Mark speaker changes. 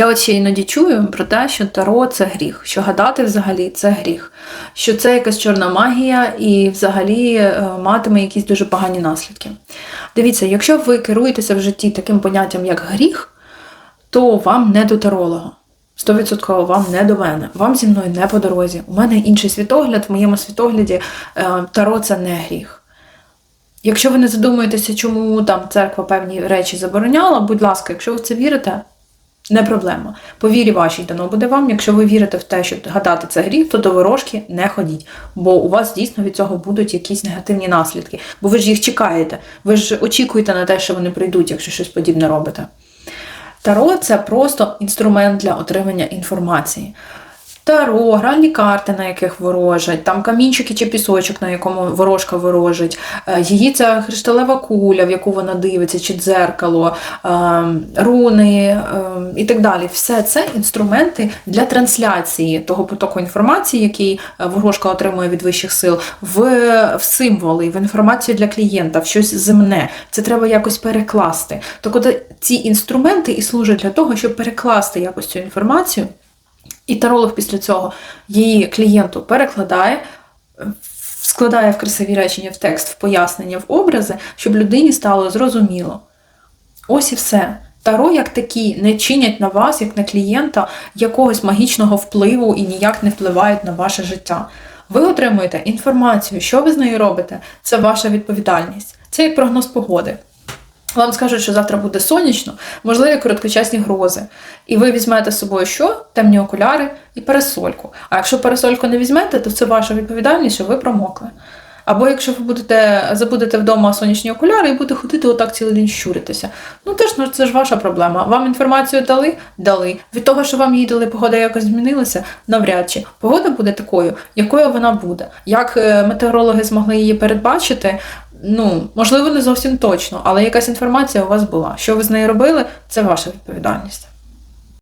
Speaker 1: Я от ще іноді чую про те, що таро це гріх, що гадати взагалі це гріх, що це якась чорна магія і взагалі е, матиме якісь дуже погані наслідки. Дивіться, якщо ви керуєтеся в житті таким поняттям, як гріх, то вам не до таролога. 100% вам не до мене, вам зі мною не по дорозі. У мене інший світогляд, в моєму світогляді е, таро це не гріх. Якщо ви не задумуєтеся, чому там церква певні речі забороняла, будь ласка, якщо ви в це вірите, не проблема. По вірі вашій дано буде вам. Якщо ви вірите в те, що гадати це гріх, то до ворожки не ходіть, бо у вас дійсно від цього будуть якісь негативні наслідки. Бо ви ж їх чекаєте, ви ж очікуєте на те, що вони прийдуть, якщо щось подібне робите. Таро це просто інструмент для отримання інформації. Таро, гральні карти, на яких ворожать, там камінчики чи пісочок, на якому ворожка ворожить, е, її ця хришталева куля, в яку вона дивиться, чи дзеркало, е, руни е, і так далі. Все це інструменти для трансляції того потоку інформації, який ворожка отримує від вищих сил, в, в символи, в інформацію для клієнта, в щось земне. Це треба якось перекласти. От ці інструменти і служать для того, щоб перекласти якось цю інформацію. І таролог після цього її клієнту перекладає, складає в красиві речення в текст, в пояснення, в образи, щоб людині стало зрозуміло. Ось і все. Таро, як такі, не чинять на вас, як на клієнта, якогось магічного впливу і ніяк не впливають на ваше життя. Ви отримуєте інформацію, що ви з нею робите, це ваша відповідальність. Це як прогноз погоди. Вам скажуть, що завтра буде сонячно, можливі короткочасні грози. І ви візьмете з собою що? Темні окуляри і парасольку. А якщо парасольку не візьмете, то це ваша відповідальність, що ви промокли. Або якщо ви будете забудете вдома сонячні окуляри і будете ходити отак цілий день щуритися. Ну теж ну, це ж ваша проблема. Вам інформацію дали? Дали. Від того, що вам її дали, погода якось змінилася, навряд чи. Погода буде такою, якою вона буде. Як е, метеорологи змогли її передбачити, ну, можливо, не зовсім точно, але якась інформація у вас була. Що ви з нею робили, це ваша відповідальність.